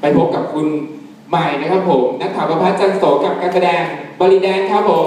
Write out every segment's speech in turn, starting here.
ไปพบกับคุณใหม่นะครับผมนักข่าวประพัฒน์จันโสกับการแสดงบริแดนครับผม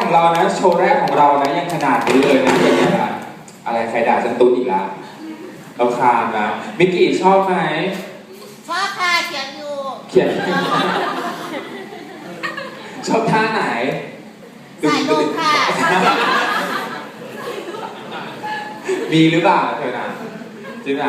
ของเรานะ โชว์แรกของเรานะยังขนาดนี้เลยนะเป็นไงล่ะอะไรใครด่าฉันตุ๊ดอีกละเราคามนะมิกกี้ชอบไหมชอบค่ะเขียนอยู่เขียนชอบท่าไหนสายลมค่ะชอบเขียนมีหรือเปล่าเธอนะจริงไหม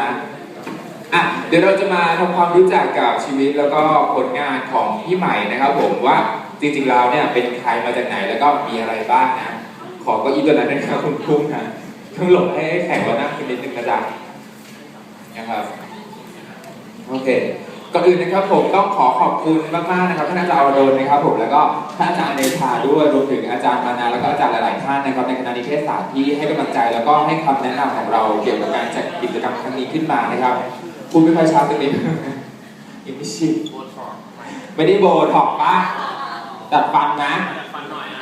อะเดี๋ยวเราจะมาทำความรู้จักกับชีวิตแล้วก็ผลงานของพี่ใหม่นะครับผมว่า จริงๆแล้วเนี่ยเป็นใครมาจากไหนแล้วก็มีอะไรบ้างนะ ขอก็อีตัวนั้นนะครับคุณพุ่งนะต้องหลบให้แข่งเรานั่งกันนิดนึงนะจ๊ะนะครับโอเคก่อนอื่นนะครับผมต้องขอขอบคุณมากๆนะครับท่านอาจารย์อดลนะครับผมแล้วก็ท่านอาจารย์เนชาด้วยรวมถึงอาจารย์มานาแล้วก็อาจารย์หลายๆท่านนะครับในคณะนิเทศศาสตร์ที่ให้กำลังใจแล้วก็ให้คำแนะนำของเราเกี่ยวกับการจัดกิจกรรมครั้งนี้ขึ้นมานะครับพูดไม่ค่อยชัดตรงนี้ยังไม่ชินไม่ได้โบท็อกปะ ดัดฟันนะ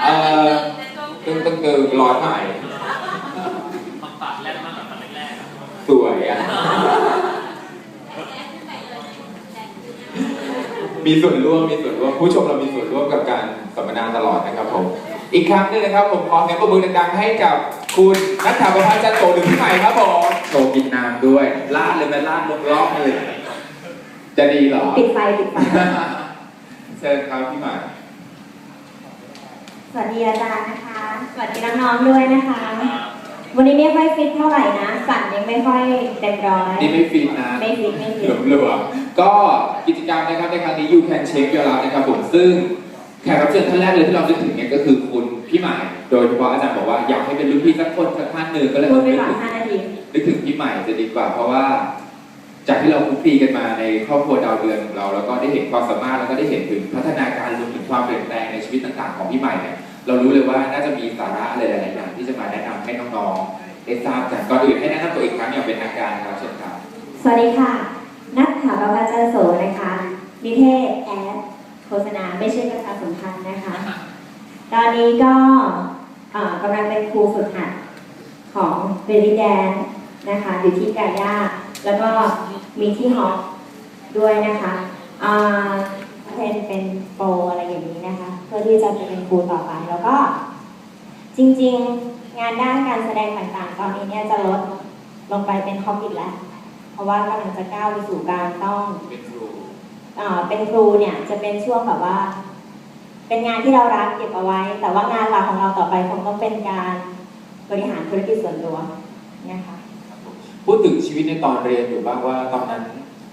เออตึงตึงตึงร้อยใหม่สวยอะ มีส่วนร่วมมีส่วนร่วมผู้ชมเรามีส่วนร่วมกับการสัมมนาตลอดนะครับผม อีกครั้งหนึงนะครับ ผมขอเสียงปรบมือดังๆให้กับคุณนัทธาประภาจันโตหรือพี่ใหม่ครับผมโชว์กินน้ำด้วยลาดเลยไหมลาดลงรอบเลย จะดีเหรอ ปิดไฟปิดไฟ เชิญครับพี่ใหม่ สวัสดีอาจารย์นะคะ สวัสดีน้องๆด้วยนะคะ วันนี้ไม่ค่อยฟิตเท่าไหร่นะ สั่นยังไม่ค่อยเต็มร้อยนี่ไม่ฟินนะ ไม่ฟิตไม่หฟิลตวมหลวมก็กิจกรรมนะครับในครั้งนี้ You Can Check Your Love นะครับผมซึ่งแขกรับเชิญท่านแรกเลยที่เรานึกถึงเนี่ยก็คือคุณพี่ใหม่โดยเฉพาะอาจารย์บอกว่าอยากให้เป็นรุ่นพี่สักคนสักท่านหนึ่งก็เลยพูดไปนึกก่อนถึง5นาทีนึกถึงพี่ใหม่จะดีกว่าเพราะว่า จากที่เราคุกคีกันมาในครอบครัวดาวเดือนของเรา แล้วก็ได้เห็นความสามารถแล้วก็ได้เห็นถึงพัฒนาการรวมถึงความเปลี่ยนแปลงในชีวิตต่างๆของพี่ใหม่เนี่ยเรารู้เลยว่าน่าจะมีสาระอะไรหลายๆอย่างที่จะมาแนะนำให้น้องๆได้ทราบกันก่อนอื่นให้แนะนำตัวอีกครั้งอย่างเป็นทางการครับเชิญครับสวัสดีค่ะ นัทถาประภาจันโสนะคะนิเทศแอดโฆษณาไม่ใช่ประชาสัมพันธ์นะคะ ตอนนี้ก็เอ่อกำลังเป็นครูฝึกหัดของเบลิแดนนะคะอยู่ที่กาย่า แล้วก็มีที่ฮอปด้วยนะคะอ่าเป็นเป็นโปรอะไรอย่างนี้นะคะ เพื่อที่จะไปเป็นครูต่อไป แล้วก็ จริงๆงานด้านการแสดงต่างๆ ตอนนี้เนี่ยจะลดลงไปเป็นคอมพิวแล้ว เพราะว่ากำลังจะก้าวไปสู่การต้องเป็นครูเอ่อเป็นครูเนี่ยจะเป็นช่วงแบบว่า เป็นงานที่เรารักเก็บเอาไว้ แต่ว่างานหลักของเราต่อไปคงต้องเป็นการบริหารธุรกิจส่วนตัวนะคะ พูดถึงชีวิตในตอนเรียนอยู่บ้างว่าตอนนั้น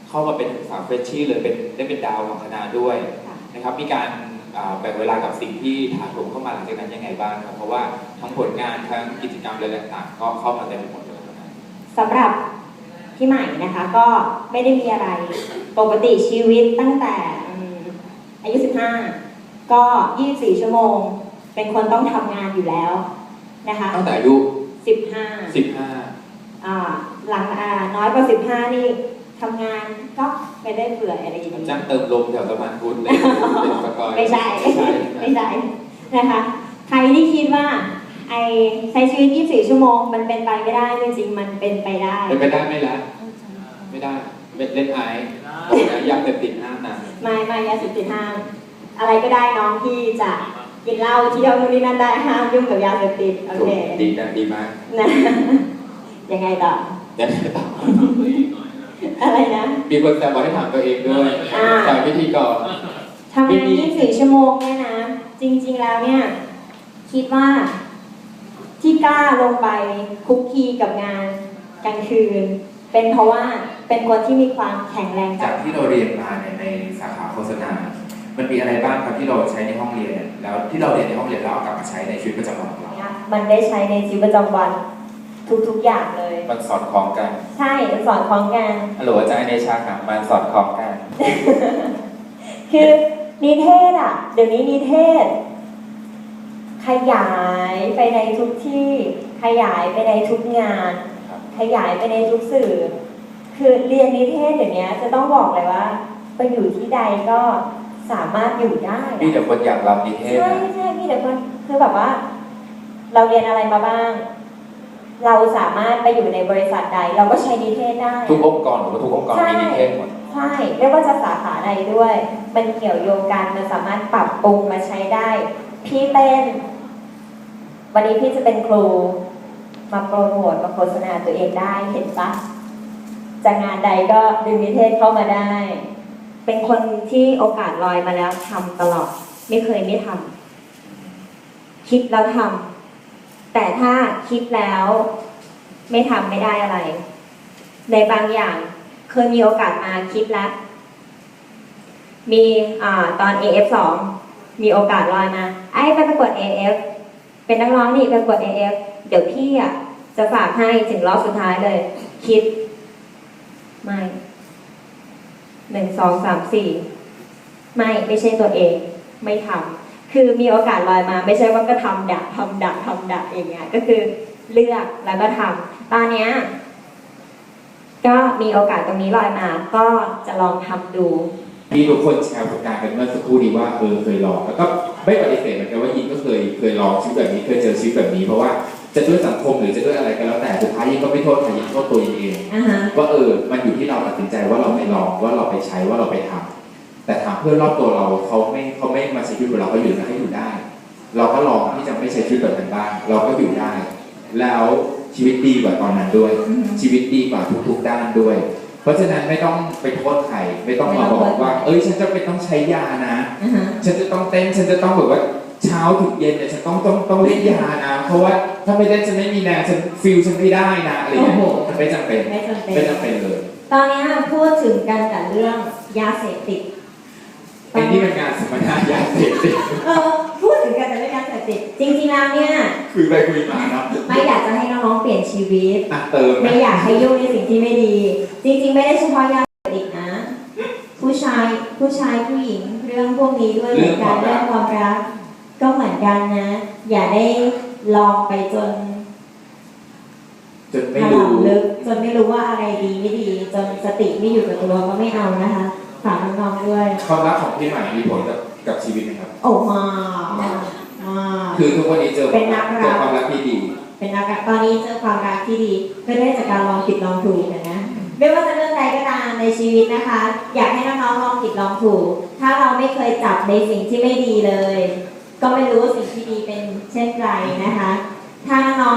เข้ามาเป็นสาวเฟรชชี่เลยเป็นได้เป็นดาวของคณะด้วยค่ะนะครับ มีการอ่าแบ่งเวลากับสิ่งที่ถาโถมเข้ามาหลังจากนั้นยังไงบ้างครับเพราะว่าทั้งผลงานทั้งกิจกรรมอะไรต่างๆก็เข้ามาเต็มไปหมดเลยนะสำหรับพี่ใหม่นะคะก็ไม่ได้มีอะไรปกติชีวิตตั้งแต่อืมอายุ 15 ก็ 24 ชั่วโมง เป็นคนต้องทำงานอยู่แล้วนะคะตั้งแต่อายุ15 15อ่า หลังอ่าน้อยกว่า15นี่ทำงานก็ไม่ได้เบื่ออะไรอย่างนี้จ้างเติมลมแถวสะพานพุทธเลยเป็นสกอยไม่ใช่ไม่ใช่ไม่ใช่นะคะ ใครที่คิดว่าไอใช้ชีวิต 24 ชั่วโมง มันเป็นไปไม่ได้จริงๆมันเป็นไปได้เป็นไปได้ไหมล่ะไม่ได้ไม่เล่นไอซ์ยาเสพติดห้ามนะไม่ไม่ยาเสพติดห้ามอะไรก็ได้น้องที่จะกินเหล้าเที่ยวนู่นนี่นั่นได้ห้ามยุ่งกับยาเสพติดโอเคดีนะดีมากนะ ยังไงต่อเดี๋ยวต่ออะไรนะ มีคนแซวบอกให้ถามตัวเองด้วยอ่าสายวิธีก่อน ทำงาน 24 ชั่วโมงเนี่ยนะ จริง ๆ แล้วเนี่ย คิดว่าที่กล้าลงไปคุกคีกับงานกลางคืน เป็นเพราะว่าเป็นคนที่มีความแข็งแรงจากที่เราเรียนมาในในสาขาโฆษณา มันมีอะไรบ้างครับที่เราใช้ในห้องเรียนเนี่ยแล้วที่เราเรียนในห้องเรียนแล้วเอากลับมาใช้ในชีวิตประจำวันของเรา นะมันได้ใช้ในชีวิตประจำวัน ทุกๆอย่างเลย มันสอดคล้องกัน ใช่มันสอนคล้องกันฮัลโหลอาจารย์เนชาถามมันสอดคล้องกัน คือนิเทศอะ เดี๋ยวนี้นิเทศ ขยายไปในทุกที่ ขยายไปในทุกงานครับขยายไปในทุกสื่อ คือเรียนนิเทศเดี๋ยวนี้จะต้องบอกเลยว่า ไปอยู่ที่ใดก็สามารถอยู่ได้มีแต่คนอยากรับนิเทศใช่นะใช่พี่เดี๋ยวคนคือแบบว่า เราเรียนอะไรมาบ้าง เราสามารถไปอยู่ในบริษัทใด เราก็ใช้นิเทศได้ ทุกองค์กรหรือว่าทุกองค์กรมีนิเทศหมดใช่ไม่ว่าจะสาขาใดด้วย มันเกี่ยวโยงกันมันสามารถปรับปรุงมาใช้ได้ พี่เต้นวันนี้พี่จะเป็นครู มาโปรโมทมาโฆษณาตัวเองได้เห็นปะจากงานใดก็ดึงนิเทศเข้ามาได้ เป็นคนที่โอกาสลอยมาแล้วทำตลอด ไม่เคยไม่ทำคิดแล้วทำ แต่ถ้าคิดแล้วไม่ทำไม่ได้อะไร ในบางอย่างเคยมีโอกาสมาคิดแล้ว มีอ่าตอน AF 2 มีโอกาสลอยมา ไอ้ไปประกวด AF เป็นนักร้องนี่ไปประกวด AF เดี๋ยวพี่อะจะฝากให้ถึงรอบสุดท้ายเลย คิด ไม่หนึ่งสองสามสี่ไม่ไม่ใช่ตัวเอง ไม่ทำ คือมีโอกาสลอยมา ไม่ใช่ว่าก็ทำดักทำดักทำดักอย่างเงี้ยก็คือเลือกแล้วก็ทำตอนเนี้ยก็มีโอกาสตรงนี้ลอยมา ก็จะลองทำดูมีทุกคนแชร์ประสบการณ์กันเมื่อสักครู่นี้ว่าเออเคยลองแล้วก็ไม่ปฏิเสธเหมือนกันว่ายินก็เคยเคยลองชีวิตแบบนี้เคยเจอชีวิตแบบนี้เพราะว่าจะด้วยสังคมหรือจะด้วยอะไรก็แล้วแต่สุดท้ายยินก็ไม่โทษใครยินโทษตัวยินเองอ่าฮะว่าเออมันอยู่ที่เราตัดสินใจว่าเราไม่ลองว่าเราไปใช้ว่าเราไปทำ แต่ถามเพื่อนรอบตัวเราเขาไม่เขาไม่มาใช้ชีวิตแบบเราเขาอยู่นะให้อยู่ได้ เราก็ลองที่จะไม่ใช้ชีวิตแบบนั้นบ้างเราก็อยู่ได้ แล้วชีวิตดีกว่าตอนนั้นด้วยอืมชีวิตดีกว่าทุกๆด้านด้วย เพราะฉะนั้นไม่ต้องไปโทษใครไม่ต้องมาบอกว่า เอ้ยฉันจะไปต้องใช้ยานะอ่าฮะฉันจะต้องเต้นฉันจะต้องแบบว่าเช้าถึงเย็นเนี่ยฉันต้องต้องต้องเล่นยานะ เพราะว่าถ้าไม่เล่นฉันไม่มีแรงฉันฟิลฉันไม่ได้นะอะไรอย่างเงี้ยโอ้โหมันไม่จำเป็นไม่จำเป็นไม่จำเป็นเลย ตอนนี้พูดถึงกันแต่เรื่องยาเสพติด ไอ้นี่เป็นงานสัมมนายาเสพติดเออพูดถึงกันแต่เรื่องยาเสพติดจริงๆแล้วเนี่ยคุยไปคุยมาเนาะไม่อยากจะให้น้องๆเปลี่ยนชีวิตอะเติมไม่อยากให้ยุ่งในสิ่งที่ไม่ดี จริง ๆ ไม่ได้เฉพาะยาเสพติดนะ ผู้ชายผู้ชายผู้หญิงเรื่องพวกนี้ด้วยเหมือนกันเรื่องความรักก็เหมือนกันนะ อย่าได้ลองไปจนจนไม่ถลรู้ำลึกจนไม่รู้ว่าอะไรดีไม่ดี จนสติไม่อยู่กับตัวก็ไม่เอานะคะ ฝากน้องๆด้วย ความรักของพี่ใหม่มีผลกับกับชีวิตไหมครับ โอ้มามามาคือทุกวันนี้เจอเป็นนักรักเจอความรักที่ดีเป็นนักตอนนี้เจอความรักที่ดีก็ได้จากการลองผิดลองถูกนะไม่ว่าจะเรื่องใดก็ตามในชีวิตนะคะ อยากให้น้องๆลองผิดลองถูก ถ้าเราไม่เคยจับในสิ่งที่ไม่ดีเลย ก็ไม่รู้ว่าสิ่งที่ดีเป็นเช่นไรนะคะ ถ้าน้อง